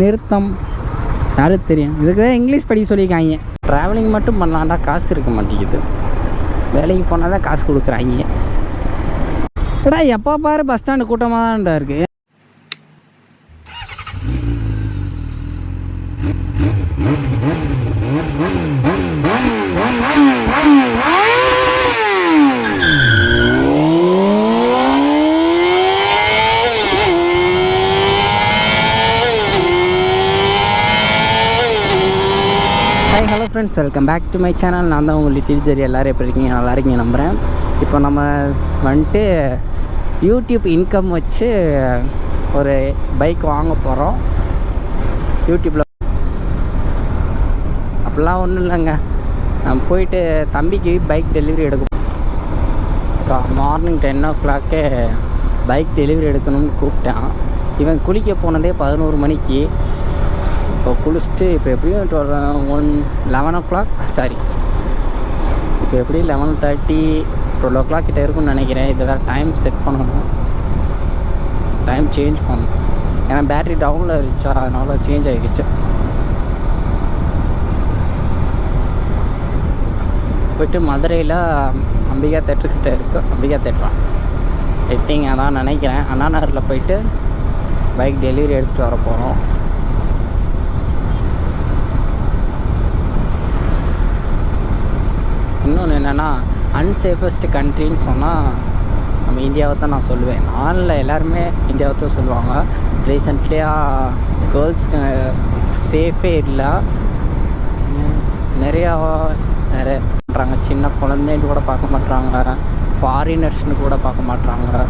நிறுத்தம். யாருக்கு தெரியும்? இதுக்கு தான் இங்கிலீஷ் படிக்க சொல்லியிருக்காங்க. ட்ராவலிங் மட்டும் பண்ணலாண்டா காசு இருக்க மாட்டேங்குது. வேலைக்கு போனால் தான் காசு கொடுக்குறாங்க. ஏடா எப்போ பாரு பஸ் ஸ்டாண்டு கூட்டமாக தான்டா இருக்குது hello friends welcome back to my channel நான் தான் உங்கள் லிட்டில் ஜெரி. எல்லோரும் எப்படி இருக்கீங்க? நல்லா இருக்கீங்க நம்புகிறேன் இப்போ நம்ம வந்துட்டு யூடியூப் இன்கம் வச்சு ஒரு பைக் வாங்க போகிறோம் யூடியூப்பில் அப்படிலாம் ஒன்றும் இல்லைங்க. நான் போயிட்டு தம்பிக்கு பைக் டெலிவரி எடுக்கணும் மார்னிங் டென் ஓ கிளாக்கே பைக் டெலிவரி எடுக்கணும்னு கூப்பிட்டான். இவன் குளிக்க போனதே பதினோரு மணிக்கு. இப்போ குளிச்சுட்டு இப்போ எப்படியும் twelve one eleven o'clock sorry. இப்போ எப்படியும் eleven thirty twelve o'clock கிட்ட இருக்கும்னு நினைக்கிறேன். இதெல்லாம் டைம் செட் பண்ணணும். டைம் சேஞ்ச் பண்ணணும். ஏன்னா பேட்ரி டவுனில் இருந்துச்சா? அதனால் சேஞ்ச் ஆகிடுச்சு போயிட்டு மதுரையில் அம்பிகா தேட்டர்கிட்ட இருக்கு. அம்பிகா தேட்டரா ஐ திங்க் அதான் நினைக்கிறேன். அண்ணா நகரில் போயிட்டு பைக் டெலிவரி எடுத்துகிட்டு வர போகிறோம் என்னென்னா அன்சேஃபஸ்ட் கண்ட்ரின்னு சொன்னால் நம்ம இந்தியாவை தான் நான் சொல்லுவேன். ஆனில் எல்லாருமே இந்தியாவை தான் சொல்லுவாங்க. ரீசெண்ட்லியாக கேர்ள்ஸ் சேஃபே இல்லை. நிறையா நிறைய பண்ணுறாங்க சின்ன குழந்தைன்னு கூட பார்க்க மாட்றாங்க. ஃபாரினர்ஸ்னு கூட பார்க்க மாட்றாங்க.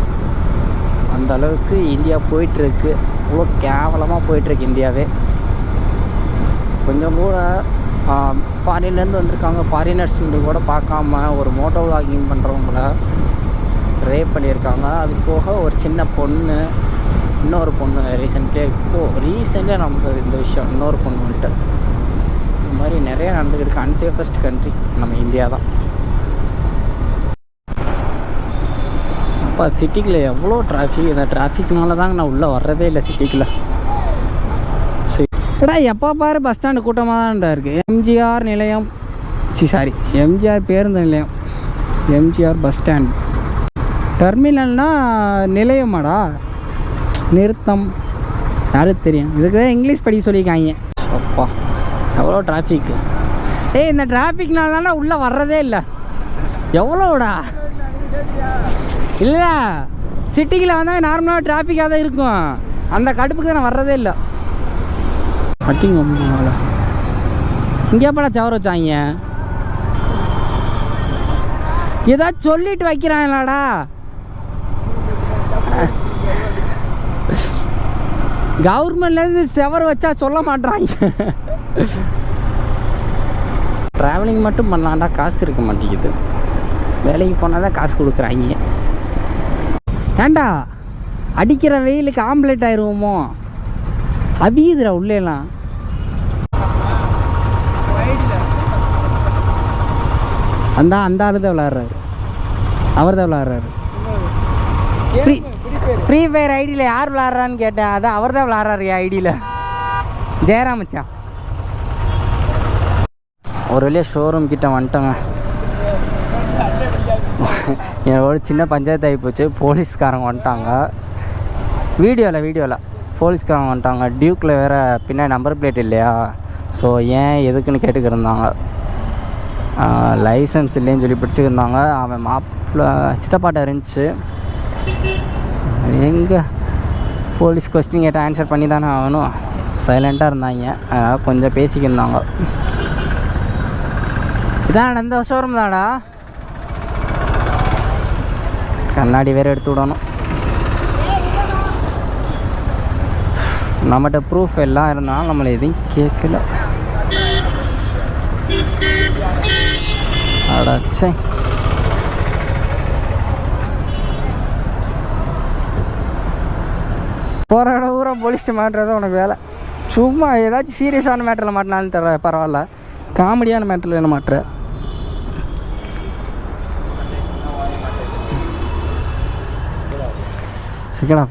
அந்த அளவுக்கு இந்தியா போயிட்டுருக்கு. அவ்வளோ கேவலமாக போயிட்டுருக்கு இந்தியாவே. கொஞ்சம் கூட ஃபாரின்லேருந்து வந்திருக்காங்க. ஃபாரினர்ஸுங்க கூட பார்க்காம ஒரு மோட்டோ விளாகிங் பண்ணுறவங்கள ரேப் பண்ணியிருக்காங்க. அது போக ஒரு சின்ன பொண்ணு இன்னொரு பொண்ணு ரீசெண்ட்லியாக இப்போது ரீசெண்டாக நமக்கு இந்த விஷயம். இன்னொரு பொண்ணு வந்துட்டு. இந்த மாதிரி நிறைய நடந்துக்கிட்டு அன்சேஃபஸ்ட் கண்ட்ரி நம்ம இந்தியா தான். அப்போ சிட்டிக்குள்ளே எவ்வளோ டிராஃபிக் இந்த டிராஃபிக்னால தாங்க நான் உள்ளே வர்றதே இல்லை சிட்டிக்குள்ளே சரி எப்போ பாரு பஸ் ஸ்டாண்டு கூட்டமாக தான்டா இருக்குது எம்ஜிஆர் நிலையம். சி சாரி எம்ஜிஆர் பேருந்து நிலையம். எம்ஜிஆர் பஸ் ஸ்டாண்ட் டெர்மினல்னா நிலையமாடா. நிறுத்தம். யாருக்கு தெரியும்? இதுக்கு தான் இங்கிலீஷ் படிக்க சொல்லியிருக்காங்க. அப்பா எவ்வளோ டிராஃபிக்கு ஏய் இந்த டிராஃபிக்னால தானே உள்ளே வர்றதே இல்லை. எவ்வளோடா? இல்லை. சிட்டிக்கில் வந்தால் நார்மலாக டிராஃபிக்காக தான் இருக்கும். அந்த கடுப்புக்கு நான் வர்றதே இல்லை. அட்டிங்க இங்கே எப்படா சவர வச்சாங்க? ஏதாச்சும் சொல்லிட்டு வைக்கிறாங்களாடா? கவர்மெண்ட்லேருந்து செவர் வச்சா சொல்ல மாட்றாங்க. ட்ராவலிங் மட்டும் பண்ணலான்டா காசு இருக்க மாட்டேங்குது. வேலைக்கு போனால் தான் காசு கொடுக்குறாங்க. ஏண்டா? அடிக்கிற வெயிலுக்கு ஆம்லேட் ஆயிடுவோமோ அபியுதுடா உள்ளேலாம் அந்த அந்த ஆள் தான் விளாட்றாரு அவர் தான் விளாட்றாரு ஃப்ரீ ஃப்ரீ ஃபயர் ஐடியில் யார் விளாட்றான்னு கேட்டேன். அதான் அவர் தான் விளாட்றாரு என் ஐடியில் ஜெயராமச்சா ஒரு வழியாக ஷோரூம் கிட்ட வந்துட்டோங்க. என்னோட சின்ன பஞ்சாயத்து ஆகி போச்சு. போலீஸ்காரங்க வந்துட்டாங்க. வீடியோவில் வீடியோவில் போலீஸ்காரங்க வந்துட்டாங்க. டியூக்கில் வேறு பின்னாடி நம்பர் பிளேட் இல்லையா? ஸோ ஏன் எதுக்குன்னு கேட்டுக்கிருந்தாங்க லைசன்ஸ் இல்லைன்னு சொல்லி பிடிச்சிருந்தாங்க அவன் மாப்பிள்ள சித்தப்பாட்ட இருந்துச்சு. எங்கே? போலீஸ் கொஸ்டின் கேட்ட ஆன்சர் பண்ணி தானே ஆகணும் சைலண்ட்டாக இருந்தாங்க. அதனால் கொஞ்சம் பேசிக்கிருந்தாங்க. இதான் இந்த ஷோரூம் தாடா கண்ணாடி வேறு எடுத்து விடணும். நம்மகிட்ட ப்ரூஃப் எல்லாம் இருந்தாலும் நம்மளை எதுவும் கேட்கல. அடச்சே. போகிற இடம் ஊரா போலீஸ்ட்டு மாட்டுறது உனக்கு வேலை. சும்மா ஏதாச்சும் சீரியஸான மேட்டரில் மாட்டினாலும் தர பரவாயில்ல. காமெடியான மேட்டரில் என்ன மாட்டுற சிக்கடா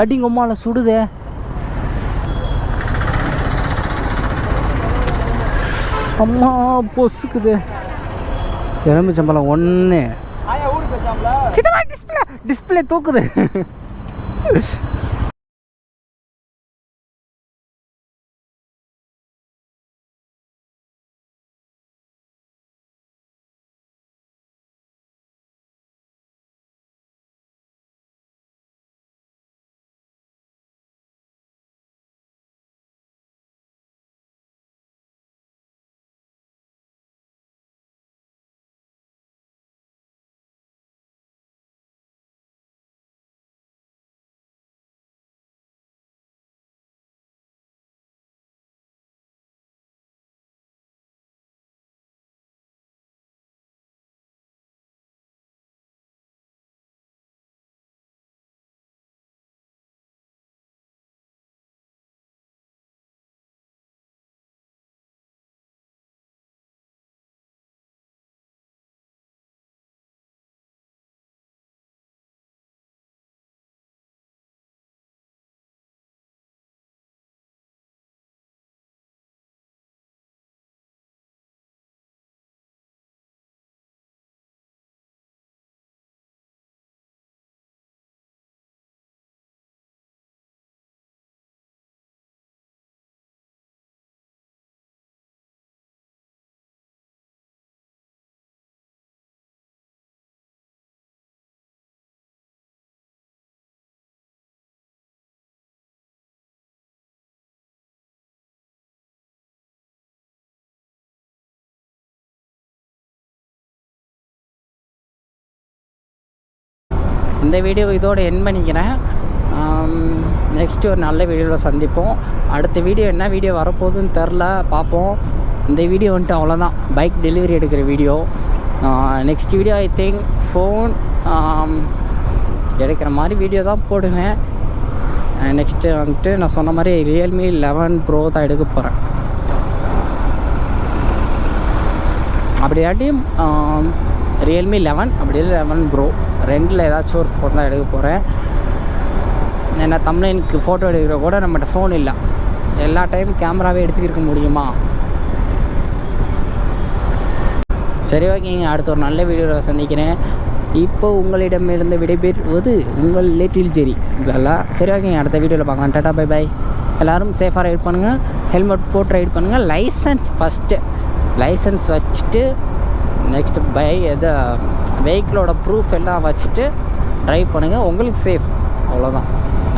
அடிங்கம்மால சுடுதே. அம்மா பொசுக்குது. எலுமிச்சம்பழம் ஒன்று சித்தமா டிஸ்பிளே டிஸ்பிளே தூக்குது. இந்த வீடியோ இதோடு என் பண்ணிக்கிறேன். நெக்ஸ்ட் ஒரு நல்ல வீடியோவில் சந்திப்போம். அடுத்த வீடியோ என்ன வீடியோ வரப்போகுதுன்னு தெரில பார்ப்போம். இந்த வீடியோ வந்துட்டு அவ்வளோதான் பைக் டெலிவரி எடுக்கிற video next video I think phone எடுக்கிற மாதிரி வீடியோ தான் போடுவேன். நெக்ஸ்ட்டு வந்துட்டு நான் சொன்ன மாதிரி ரியல்மி லெவன் ப்ரோ தான் எடுக்க போகிறேன் அப்படியாட்டியும் ரியல்மி லெவன் அப்படி லெவன் ப்ரோ ரெண்டில் ஏதாச்சும் ஒரு ஃபோன் தான் எடுக்க போகிறேன் ஏன்னா தமிழனுக்கு ஃபோட்டோ எடுக்கிற கூட நம்மகிட்ட ஃபோன் இல்லை. எல்லா டைம் கேமராவே எடுத்துக்கிருக்க முடியுமா? சரி ஓகேங்க அடுத்த ஒரு நல்ல வீடியோவில் சந்திக்கிறேன். இப்போ உங்களிடமிருந்து விடைபெறுவது உங்கள் லிட்டில் ஜெரி இதெல்லாம் சரி ஓகேங்க அடுத்த வீடியோவில் பார்க்கலாம். டாட்டா பை பை எல்லோரும் சேஃபாக ரைட் பண்ணுங்கள் ஹெல்மெட் போட்டு ரைட் பண்ணுங்கள் லைசன்ஸ் ஃபஸ்ட்டு லைசன்ஸ் வச்சுட்டு நெக்ஸ்ட்டு பை எதை வெஹிக்கிளோட ப்ரூஃப் எல்லாம் வச்சுட்டு ட்ரைவ் பண்ணுங்கள் உங்களுக்கு சேஃப் அவ்வளோதான்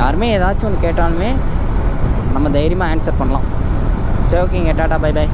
யாருமே ஏதாச்சும் ஒன்று கேட்டாலுமே நம்ம தைரியமாக ஆன்சர் பண்ணலாம். சரி ஓகேங்க டாட்டா பை பை